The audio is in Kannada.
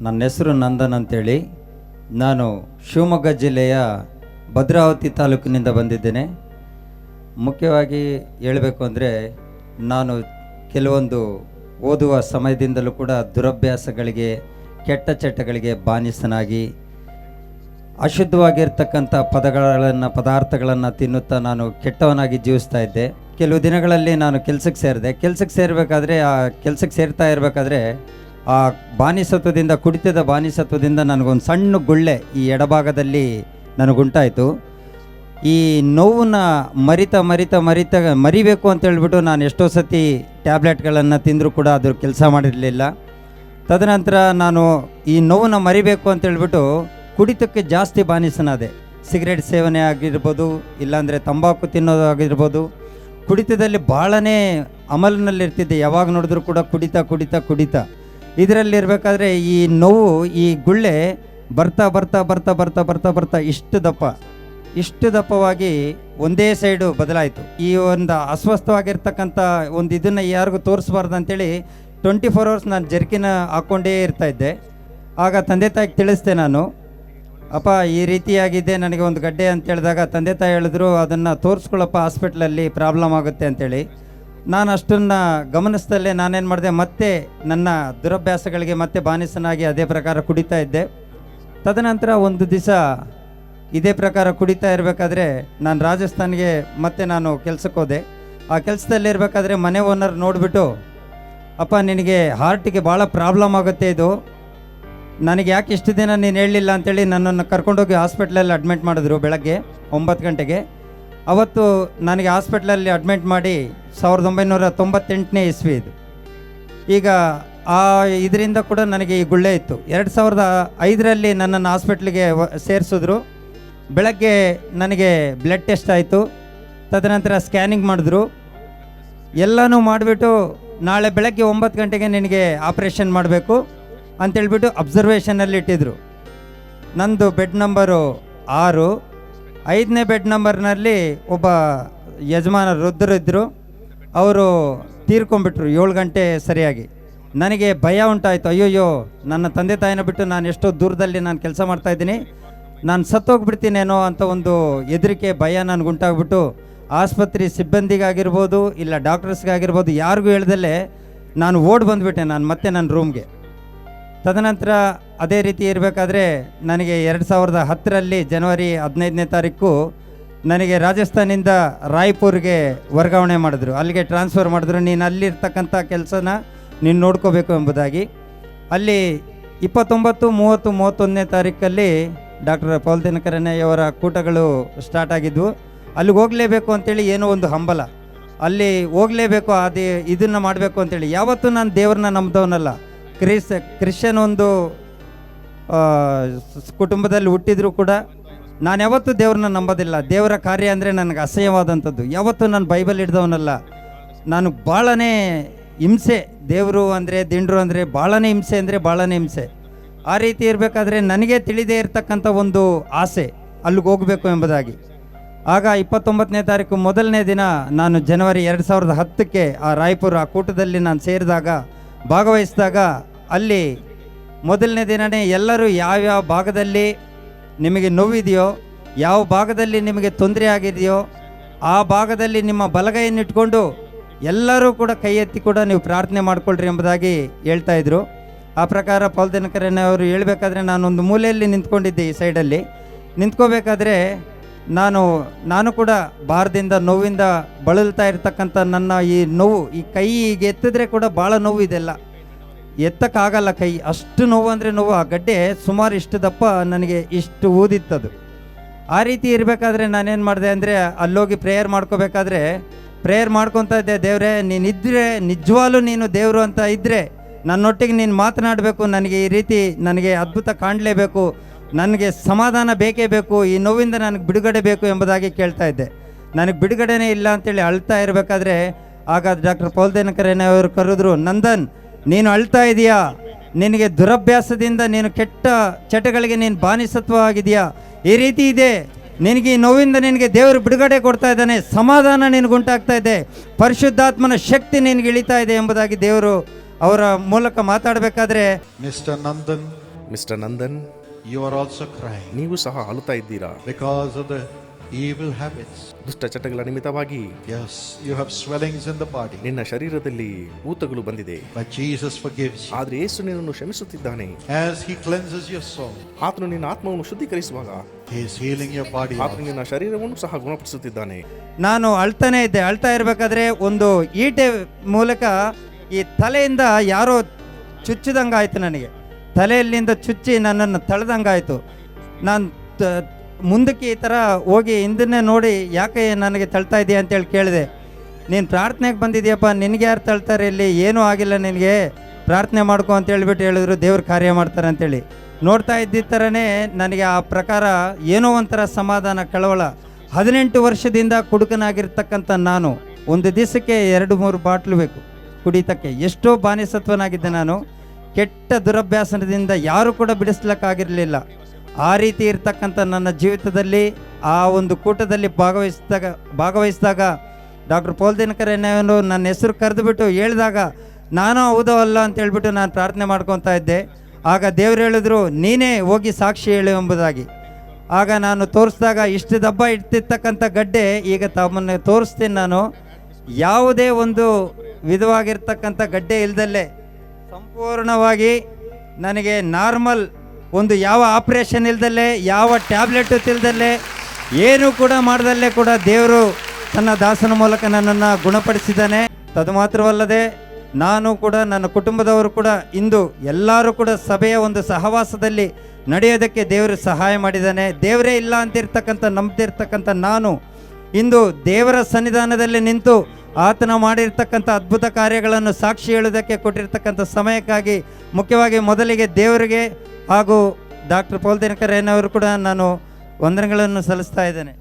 ನನ್ನ ಹೆಸರು ನಂದನ್ ಅಂತೇಳಿ. ನಾನು ಶಿವಮೊಗ್ಗ ಜಿಲ್ಲೆಯ ಭದ್ರಾವತಿ ತಾಲೂಕಿನಿಂದ ಬಂದಿದ್ದೇನೆ. ಮುಖ್ಯವಾಗಿ ಹೇಳಬೇಕು ಅಂದರೆ, ನಾನು ಕೆಲವೊಂದು ಓದುವ ಸಮಯದಿಂದಲೂ ಕೂಡ ದುರಭ್ಯಾಸಗಳಿಗೆ, ಕೆಟ್ಟ ಚಟಗಳಿಗೆ ಬಾನಿಸನಾಗಿ, ಅಶುದ್ಧವಾಗಿರ್ತಕ್ಕಂಥ ಪದಗಳನ್ನು, ಪದಾರ್ಥಗಳನ್ನು ತಿನ್ನುತ್ತಾ ನಾನು ಕೆಟ್ಟವನಾಗಿ ಜೀವಿಸ್ತಾ ಇದ್ದೆ. ಕೆಲವು ದಿನಗಳಲ್ಲಿ ನಾನು ಕೆಲಸಕ್ಕೆ ಸೇರಿದೆ. ಕೆಲಸಕ್ಕೆ ಸೇರಬೇಕಾದ್ರೆ, ಆ ಕೆಲಸಕ್ಕೆ ಸೇರ್ತಾ ಇರಬೇಕಾದ್ರೆ ಆ ಬಾನಿಸತ್ವದಿಂದ, ಕುಡಿತದ ಬಾನಿಸತ್ವದಿಂದ ನನಗೊಂದು ಸಣ್ಣ ಗುಳ್ಳೆ ಈ ಎಡಭಾಗದಲ್ಲಿ ನನಗುಂಟಾಯಿತು. ಈ ನೋವನ್ನ ಮರಿತ ಮರಿತ ಮರಿತ, ಮರಿಬೇಕು ಅಂತ ಹೇಳ್ಬಿಟ್ಟು ನಾನು ಎಷ್ಟೋ ಸತಿ ಟ್ಯಾಬ್ಲೆಟ್ಗಳನ್ನು ತಿಂದರೂ ಕೂಡ ಅದು ಕೆಲಸ ಮಾಡಿರಲಿಲ್ಲ. ತದನಂತರ ನಾನು ಈ ನೋವನ್ನು ಮರಿಬೇಕು ಅಂತ ಹೇಳ್ಬಿಟ್ಟು ಕುಡಿತಕ್ಕೆ ಜಾಸ್ತಿ ಬಾನಿಸನಾದೆ. ಸಿಗರೇಟ್ ಸೇವನೆ ಆಗಿರ್ಬೋದು, ಇಲ್ಲಾಂದರೆ ತಂಬಾಕು ತಿನ್ನೋದು ಆಗಿರ್ಬೋದು. ಕುಡಿತದಲ್ಲಿ ಭಾಳನೇ ಅಮಲಿನಲ್ಲಿರ್ತಿದ್ದೆ. ಯಾವಾಗ ನೋಡಿದ್ರು ಕೂಡ ಕುಡಿತಾ ಕುಡಿತಾ ಕುಡಿತಾ. ಇದರಲ್ಲಿರಬೇಕಾದ್ರೆ ಈ ನೋವು, ಈ ಗುಳ್ಳೆ ಬರ್ತಾ ಬರ್ತಾ ಬರ್ತಾ ಬರ್ತಾ ಬರ್ತಾ ಬರ್ತಾ ಇಷ್ಟು ದಪ್ಪ, ಇಷ್ಟು ದಪ್ಪವಾಗಿ ಒಂದೇ ಸೈಡು ಬದಲಾಯಿತು. ಈ ಒಂದು ಅಸ್ವಸ್ಥವಾಗಿರ್ತಕ್ಕಂಥ ಒಂದು ಇದನ್ನು ಯಾರಿಗೂ ತೋರಿಸ್ಬಾರ್ದು ಅಂತೇಳಿ ಟ್ವೆಂಟಿ ಫೋರ್ ಅವರ್ಸ್ ನಾನು ಜರ್ಕಿನ ಹಾಕ್ಕೊಂಡೇ ಇರ್ತಾ ಇದ್ದೆ. ಆಗ ತಂದೆ ತಾಯಿಗೆ ತಿಳಿಸ್ದೆ ನಾನು, ಅಪ್ಪ, ಈ ರೀತಿಯಾಗಿದೆ, ನನಗೆ ಒಂದು ಗಡ್ಡೆ ಅಂತ ಹೇಳಿದಾಗ ತಂದೆ ತಾಯಿ ಹೇಳಿದ್ರು, ಅದನ್ನು ತೋರಿಸ್ಕೊಳ್ಳಪ್ಪ ಹಾಸ್ಪಿಟ್ಲಲ್ಲಿ ಪ್ರಾಬ್ಲಮ್ ಆಗುತ್ತೆ ಅಂತೇಳಿ. ನಾನು ಅಷ್ಟನ್ನು ಗಮನಿಸ್ದಲ್ಲೇ ನಾನೇನು ಮಾಡಿದೆ, ಮತ್ತೆ ನನ್ನ ದುರಭ್ಯಾಸಗಳಿಗೆ ಮತ್ತೆ ಬಾನಿಸನಾಗಿ ಅದೇ ಪ್ರಕಾರ ಕುಡಿತಾ ಇದ್ದೆ. ತದನಂತರ ಒಂದು ದಿವಸ ಇದೇ ಪ್ರಕಾರ ಕುಡಿತಾ ಇರಬೇಕಾದ್ರೆ ನಾನು ರಾಜಸ್ಥಾನ್ಗೆ ಮತ್ತೆ ನಾನು ಕೆಲಸಕ್ಕೆ ಹೋದೆ. ಆ ಕೆಲಸದಲ್ಲಿ ಇರಬೇಕಾದ್ರೆ ಮನೆ ಓನರ್ ನೋಡಿಬಿಟ್ಟು, ಅಪ್ಪ, ನಿನಗೆ ಹಾರ್ಟಿಗೆ ಭಾಳ ಪ್ರಾಬ್ಲಮ್ ಆಗುತ್ತೆ ಇದು. ನನಗೆ ಯಾಕೆ ಇಷ್ಟು ದಿನ ನೀನು ಹೇಳಲಿಲ್ಲ? ಅಂತೇಳಿ ನನ್ನನ್ನು ಕರ್ಕೊಂಡೋಗಿ ಹಾಸ್ಪಿಟ್ಲಲ್ಲಿ ಅಡ್ಮಿಟ್ ಮಾಡಿದ್ರು ಬೆಳಗ್ಗೆ ಒಂಬತ್ತು ಗಂಟೆಗೆ. ಅವತ್ತು ನನಗೆ ಹಾಸ್ಪಿಟ್ಲಲ್ಲಿ ಅಡ್ಮಿಟ್ ಮಾಡಿ ಸಾವಿರದ ಒಂಬೈನೂರ ತೊಂಬತ್ತೆಂಟನೇ ಇಸ್ವಿ ಇದು. ಈಗ ಆ ಇದರಿಂದ ಕೂಡ ನನಗೆ ಈ ಗುಳ್ಳೆ ಇತ್ತು. ಎರಡು ಸಾವಿರದ ಐದರಲ್ಲಿ ನನ್ನನ್ನು ಹಾಸ್ಪಿಟ್ಲಿಗೆ ಸೇರಿಸಿದ್ರು. ಬೆಳಗ್ಗೆ ನನಗೆ ಬ್ಲಡ್ ಟೆಸ್ಟ್ ಆಯಿತು. ತದನಂತರ ಸ್ಕ್ಯಾನಿಂಗ್ ಮಾಡಿದ್ರು. ಎಲ್ಲನೂ ಮಾಡಿಬಿಟ್ಟು ನಾಳೆ ಬೆಳಗ್ಗೆ ಒಂಬತ್ತು ಗಂಟೆಗೆ ನಿನಗೆ ಆಪ್ರೇಷನ್ ಮಾಡಬೇಕು ಅಂತೇಳ್ಬಿಟ್ಟು ಅಬ್ಸರ್ವೇಷನಲ್ಲಿ ಇಟ್ಟಿದ್ರು. ನಂದು ಬೆಡ್ ನಂಬರು ಆರು. ಐದನೇ ಬೆಡ್ ನಂಬರ್ನಲ್ಲಿ ಒಬ್ಬ ಯಜಮಾನ ರುದ್ರ ಇದ್ದರು ಅವರು ತೀರ್ಕೊಂಡ್ಬಿಟ್ರು ಏಳು ಗಂಟೆ ಸರಿಯಾಗಿ. ನನಗೆ ಭಯ ಉಂಟಾಯಿತು. ಅಯ್ಯೋಯ್ಯೋ, ನನ್ನ ತಂದೆ ತಾಯಿನ ಬಿಟ್ಟು ನಾನು ಎಷ್ಟೋ ದೂರದಲ್ಲಿ ನಾನು ಕೆಲಸ ಮಾಡ್ತಾ ಇದ್ದೀನಿ. ನಾನು ಸತ್ತೋಗ್ಬಿಡ್ತೀನೇನೋ ಅಂತ ಒಂದು ಹೆದರಿಕೆ, ಭಯ ನನಗುಂಟಾಗ್ಬಿಟ್ಟು ಆಸ್ಪತ್ರೆ ಸಿಬ್ಬಂದಿಗಾಗಿರ್ಬೋದು, ಇಲ್ಲ ಡಾಕ್ಟರ್ಸ್ಗಾಗಿರ್ಬೋದು, ಯಾರಿಗೂ ಹೇಳ್ದಲ್ಲೇ ನಾನು ಓಡ್ ಬಂದುಬಿಟ್ಟೆ ನಾನು ಮತ್ತೆ ನನ್ನ ರೂಮ್ಗೆ ತದನಂತರ ಅದೇ ರೀತಿ ಇರಬೇಕಾದ್ರೆ ನನಗೆ ಎರಡು ಸಾವಿರದ ಹತ್ತರಲ್ಲಿ ಜನವರಿ ಹದಿನೈದನೇ ತಾರೀಕು ನನಗೆ ರಾಜಸ್ಥಾನಿಂದ ರಾಯ್ಪುರ್ಗೆ ವರ್ಗಾವಣೆ ಮಾಡಿದ್ರು. ಅಲ್ಲಿಗೆ ಟ್ರಾನ್ಸ್ಫರ್ ಮಾಡಿದ್ರು. ನೀನು ಅಲ್ಲಿರ್ತಕ್ಕಂಥ ಕೆಲಸನ ನೀನು ನೋಡ್ಕೋಬೇಕು ಎಂಬುದಾಗಿ. ಅಲ್ಲಿ ಇಪ್ಪತ್ತೊಂಬತ್ತು, ಮೂವತ್ತು, ಮೂವತ್ತೊಂದನೇ ತಾರೀಕಲ್ಲಿ ಡಾಕ್ಟರ್ ಪೌಲ್ ದಿನಕರಣ್ಣಯ್ಯವರ ಕೂಟಗಳು ಸ್ಟಾರ್ಟ್ ಆಗಿದ್ವು. ಅಲ್ಲಿಗೆ ಹೋಗಲೇಬೇಕು ಅಂತೇಳಿ ಏನೋ ಒಂದು ಹಂಬಲ. ಅಲ್ಲಿ ಹೋಗಲೇಬೇಕು, ಅದೇ ಇದನ್ನು ಮಾಡಬೇಕು ಅಂತೇಳಿ. ಯಾವತ್ತೂ ನಾನು ದೇವ್ರನ್ನ ನಂಬಿದವನಲ್ಲ. ಕ್ರಿಸ್, ಕ್ರಿಶ್ಚಿಯನ್ ಒಂದು ಕುಟುಂಬದಲ್ಲಿ ಹುಟ್ಟಿದ್ರು ಕೂಡ ನಾನು ಯಾವತ್ತೂ ದೇವ್ರನ್ನ ನಂಬೋದಿಲ್ಲ. ದೇವರ ಕಾರ್ಯ ಅಂದರೆ ನನಗೆ ಅಸಹ್ಯವಾದಂಥದ್ದು. ಯಾವತ್ತೂ ನಾನು ಬೈಬಲ್ ಹಿಡ್ದವನಲ್ಲ. ನಾನು ಭಾಳನೇ ಹಿಂಸೆ. ದೇವರು ಅಂದರೆ ದಿಂಡ್ರು ಅಂದರೆ ಭಾಳನೇ ಹಿಂಸೆ ಅಂದರೆ ಭಾಳನೇ ಹಿಂಸೆ. ಆ ರೀತಿ ಇರಬೇಕಾದ್ರೆ ನನಗೆ ತಿಳಿದೇ ಇರತಕ್ಕಂಥ ಒಂದು ಆಸೆ ಅಲ್ಲಿಗೆ ಹೋಗಬೇಕು ಎಂಬುದಾಗಿ. ಆಗ ಇಪ್ಪತ್ತೊಂಬತ್ತನೇ ತಾರೀಕು ಮೊದಲನೇ ದಿನ ನಾನು ಜನವರಿ ಎರಡು ಸಾವಿರದ ಹತ್ತಕ್ಕೆ ಆ ರಾಯಪುರ ಆ ಕೂಟದಲ್ಲಿ ನಾನು ಸೇರಿದಾಗ, ಭಾಗವಹಿಸಿದಾಗ ಅಲ್ಲಿ ಮೊದಲನೇ ದಿನವೇ ಎಲ್ಲರೂ ಯಾವ್ಯಾವ ಭಾಗದಲ್ಲಿ ನಿಮಗೆ ನೋವಿದೆಯೋ, ಯಾವ ಭಾಗದಲ್ಲಿ ನಿಮಗೆ ತೊಂದರೆ ಆಗಿದೆಯೋ ಆ ಭಾಗದಲ್ಲಿ ನಿಮ್ಮ ಬಲಗೈಯನ್ನು ಇಟ್ಕೊಂಡು ಎಲ್ಲರೂ ಕೂಡ ಕೈ ಎತ್ತಿ ಕೂಡ ನೀವು ಪ್ರಾರ್ಥನೆ ಮಾಡಿಕೊಳ್ಳ್ರಿ ಎಂಬುದಾಗಿ ಹೇಳ್ತಾ ಇದ್ರು. ಆ ಪ್ರಕಾರ ಪೌಲ್ದಿನಕರಣ್ಣ ಅವರು ಹೇಳಬೇಕಾದ್ರೆ ನಾನೊಂದು ಮೂಲೆಯಲ್ಲಿ ನಿಂತ್ಕೊಂಡಿದ್ದೆ ಈ ಸೈಡಲ್ಲಿ. ನಿಂತ್ಕೋಬೇಕಾದ್ರೆ ನಾನು ನಾನು ಕೂಡ ಭಾರದಿಂದ, ನೋವಿಂದ ಬಳಲ್ತಾ ಇರ್ತಕ್ಕಂಥ ನನ್ನ ಈ ನೋವು, ಈ ಕೈ ಈಗ ಎತ್ತಿದ್ರೆ ಕೂಡ ಭಾಳ ನೋವು ಇದೆಲ್ಲ ಎತ್ತಕ್ಕಾಗಲ್ಲ ಕೈ. ಅಷ್ಟು ನೋವು ಅಂದರೆ ನೋವು. ಆ ಗಡ್ಡೆ ಸುಮಾರು ಇಷ್ಟು ದಪ್ಪ ನನಗೆ ಇಷ್ಟು ಊದಿತ್ತದು. ಆ ರೀತಿ ಇರಬೇಕಾದ್ರೆ ನಾನೇನು ಮಾಡಿದೆ ಅಂದರೆ ಅಲ್ಲೋಗಿ ಪ್ರೇಯರ್ ಮಾಡ್ಕೋಬೇಕಾದ್ರೆ ಪ್ರೇಯರ್ ಮಾಡ್ಕೊತಾ ಇದ್ದೆ, ದೇವರೇ ನೀನಿದ್ರೆ ನಿಜವಾಗ್ಲೂ ನೀನು ದೇವರು ಅಂತ ಇದ್ದರೆ ನನ್ನೊಟ್ಟಿಗೆ ನೀನು ಮಾತನಾಡಬೇಕು. ನನಗೆ ಈ ರೀತಿ ನನಗೆ ಅದ್ಭುತ ಕಾಣಲೇಬೇಕು. ನನಗೆ ಸಮಾಧಾನ ಬೇಕೇ ಬೇಕು. ಈ ನೋವಿಂದ ನನಗೆ ಬಿಡುಗಡೆ ಬೇಕು ಎಂಬುದಾಗಿ ಕೇಳ್ತಾ ಇದ್ದೆ. ನನಗೆ ಬಿಡುಗಡೆನೇ ಇಲ್ಲ ಅಂತೇಳಿ ಅಳ್ತಾ ಇರಬೇಕಾದ್ರೆ, ಆಗ ಡಾಕ್ಟರ್ ಪೌಲ್ದೇನಕರೇನೆ ಅವರು ಕರೆದ್ರು, ನಂದನ್ ನೀನು ಅಳ್ತಾ ಇದೆಯಾ? ನಿನಗೆ ದುರಭ್ಯಾಸದಿಂದ ನೀನು ಕೆಟ್ಟ ಚಟಗಳಿಗೆ ನೀನು ಬಾನಿಸತ್ವ ಆಗಿದೆಯಾ ಈ ರೀತಿ ಇದೆ. ನಿನಗೆ ಈ ನೋವಿಂದ ನಿನಗೆ ದೇವರು ಬಿಡುಗಡೆ ಕೊಡ್ತಾ ಇದ್ದಾನೆ. ಸಮಾಧಾನ ನಿನಗುಂಟಾಗ್ತಾ ಇದೆ. ಪರಿಶುದ್ಧಾತ್ಮನ ಶಕ್ತಿ ನಿನಗೆ ಇಳಿತಾ ಇದೆ ಎಂಬುದಾಗಿ ದೇವರು ಅವರ ಮೂಲಕ ಮಾತಾಡಬೇಕಾದ್ರೆ mister Nandan mister Nandan you are also cry ನೀವು ಸಹ ಅಳುತ್ತಾ ಇದ್ದೀರಾ? Because of the evil habits. ದುಷ್ಟ ಚಟಗಳ ನಿಮಿತ್ತವಾಗಿ Yes, you have swellings in the body, ನಿನ್ನ ಶರೀರದಲ್ಲಿ ಊತಗಳು ಬಂದಿದೆ. But Jesus forgives you. ಆದ್ರೆ ಯೇಸು ನಿನ್ನನ್ನು ಕ್ಷಮಿಸುತ್ತಿದ್ದಾನೆ. As He cleanses your soul, ಆತನು ನಿನ್ನ ಆತ್ಮವನ್ನು ಶುದ್ಧೀಕರಿಸುವಾಗ He is healing your body. ಆತನು ನಿನ್ನ ಶರೀರವನ್ನು ಸಹ ಗುಣಪಡಿಸುತ್ತಿದ್ದಾನೆ. ನಾನು ಅಳ್ತಾನೆ ಇದ್ದೆ. ಅಳ್ತಾ ಇರಬೇಕಾದ್ರೆ ಒಂದು ಈಟೆ ಮೂಲಕ ಈ ತಲೆಯಿಂದ ಯಾರೋ ಚುಚ್ಚಿದಂಗಾಯ್ತು ನನಗೆ. ತಲೆಯಲ್ಲಿಂದ ಚುಚ್ಚಿ ನನ್ನನ್ನು ತಳೆದಂಗಾಯ್ತು. ನಾನು ತ- ಮುಂದಕ್ಕೆ ಈ ಥರ ಹೋಗಿ ಹಿಂದನ್ನೇ ನೋಡಿ ಯಾಕೆ ನನಗೆ ತಳ್ತಾ ಇದೆಯಾ ಅಂತೇಳಿ ಕೇಳಿದೆ. ನೀನು ಪ್ರಾರ್ಥನೆಗೆ ಬಂದಿದೆಯಪ್ಪ, ನಿನಗೆ ಯಾರು ತಳ್ತಾರೆ ಇಲ್ಲಿ? ಏನೂ ಆಗಿಲ್ಲ ನಿನಗೆ. ಪ್ರಾರ್ಥನೆ ಮಾಡ್ಕೊ ಅಂತ ಹೇಳ್ಬಿಟ್ಟು ಹೇಳಿದ್ರು, ದೇವ್ರ ಕಾರ್ಯ ಮಾಡ್ತಾರೆ ಅಂತೇಳಿ. ನೋಡ್ತಾ ಇದ್ದಿದ್ದ ಥರನೇ ನನಗೆ ಆ ಪ್ರಕಾರ ಏನೋ ಒಂಥರ ಸಮಾಧಾನ ಕಳವಳ. ಹದಿನೆಂಟು ವರ್ಷದಿಂದ ಕುಡುಕನಾಗಿರ್ತಕ್ಕಂಥ ನಾನು, ಒಂದು ದಿವಸಕ್ಕೆ ಎರಡು ಮೂರು ಬಾಟ್ಲು ಬೇಕು ಕುಡಿತಕ್ಕೆ. ಎಷ್ಟೋ ಬಾನಿಸತ್ವನಾಗಿದ್ದೆ ನಾನು. ಕೆಟ್ಟ ದುರಭ್ಯಾಸನದಿಂದ ಯಾರು ಕೂಡ ಬಿಡಿಸ್ಲಿಕ್ಕಾಗಿರಲಿಲ್ಲ. ಆ ರೀತಿ ಇರ್ತಕ್ಕಂಥ ನನ್ನ ಜೀವಿತದಲ್ಲಿ ಆ ಒಂದು ಕೂಟದಲ್ಲಿ ಭಾಗವಹಿಸಿದಾಗ ಭಾಗವಹಿಸಿದಾಗ ಡಾಕ್ಟರ್ ಪೋಲ್ ದಿನಕರ್ ಏನೋ ನನ್ನ ಹೆಸರು ಕರೆದುಬಿಟ್ಟು ಹೇಳಿದಾಗ ನಾನು ಹೌದೋ ಅಲ್ಲ ಅಂತ ಹೇಳಿಬಿಟ್ಟು ನಾನು ಪ್ರಾರ್ಥನೆ ಮಾಡ್ಕೊತಾ ಇದ್ದೆ. ಆಗ ದೇವ್ರು ಹೇಳಿದ್ರು, ನೀನೇ ಹೋಗಿ ಸಾಕ್ಷಿ ಹೇಳು ಎಂಬುದಾಗಿ. ಆಗ ನಾನು ತೋರಿಸಿದಾಗ ಇಷ್ಟು ದಬ್ಬ ಇಡ್ತಿರ್ತಕ್ಕಂಥ ಗಡ್ಡೆ, ಈಗ ತಮ್ಮನ್ನು ತೋರಿಸ್ತೀನಿ ನಾನು. ಯಾವುದೇ ಒಂದು ವಿಧವಾಗಿರ್ತಕ್ಕಂಥ ಗಡ್ಡೆ ಇಲ್ಲದಲ್ಲೇ ಸಂಪೂರ್ಣವಾಗಿ ನನಗೆ ನಾರ್ಮಲ್ ಒಂದು ಯಾವ ಆಪ್ರೇಷನ್ ಇಲ್ದಲ್ಲೇ, ಯಾವ ಟ್ಯಾಬ್ಲೆಟ್ ತಿಲ್ದಲ್ಲೇ, ಏನು ಕೂಡ ಮಾಡ್ದಲ್ಲೇ ಕೂಡ ದೇವರು ತನ್ನ ದಾಸನ ಮೂಲಕ ನನ್ನನ್ನು ಗುಣಪಡಿಸಿದ್ದಾನೆ. ತದು ಮಾತ್ರವಲ್ಲದೆ ನಾನು ಕೂಡ, ನನ್ನ ಕುಟುಂಬದವರು ಕೂಡ, ಇಂದು ಎಲ್ಲರೂ ಕೂಡ ಸಭೆಯ ಒಂದು ಸಹವಾಸದಲ್ಲಿ ನಡೆಯೋದಕ್ಕೆ ದೇವರು ಸಹಾಯ ಮಾಡಿದ್ದಾನೆ. ದೇವರೇ ಇಲ್ಲ ಅಂತಿರ್ತಕ್ಕಂಥ, ನಂಬ್ತಿರ್ತಕ್ಕಂಥ ನಾನು ಇಂದು ದೇವರ ಸನ್ನಿಧಾನದಲ್ಲಿ ನಿಂತು ಆತನ ಮಾಡಿರ್ತಕ್ಕಂಥ ಅದ್ಭುತ ಕಾರ್ಯಗಳನ್ನು ಸಾಕ್ಷಿ ಹೇಳೋದಕ್ಕೆ ಕೊಟ್ಟಿರ್ತಕ್ಕಂಥ ಸಮಯಕ್ಕಾಗಿ ಮುಖ್ಯವಾಗಿ ಮೊದಲಿಗೆ ದೇವರಿಗೆ ಹಾಗೂ ಡಾಕ್ಟರ್ ಪೋಲ್ ದಿನಕರ್ ಅವರು ಕೂಡ ನಾನು ವಂದನೆಗಳನ್ನು ಸಲ್ಲಿಸ್ತಾ ಇದ್ದೇನೆ.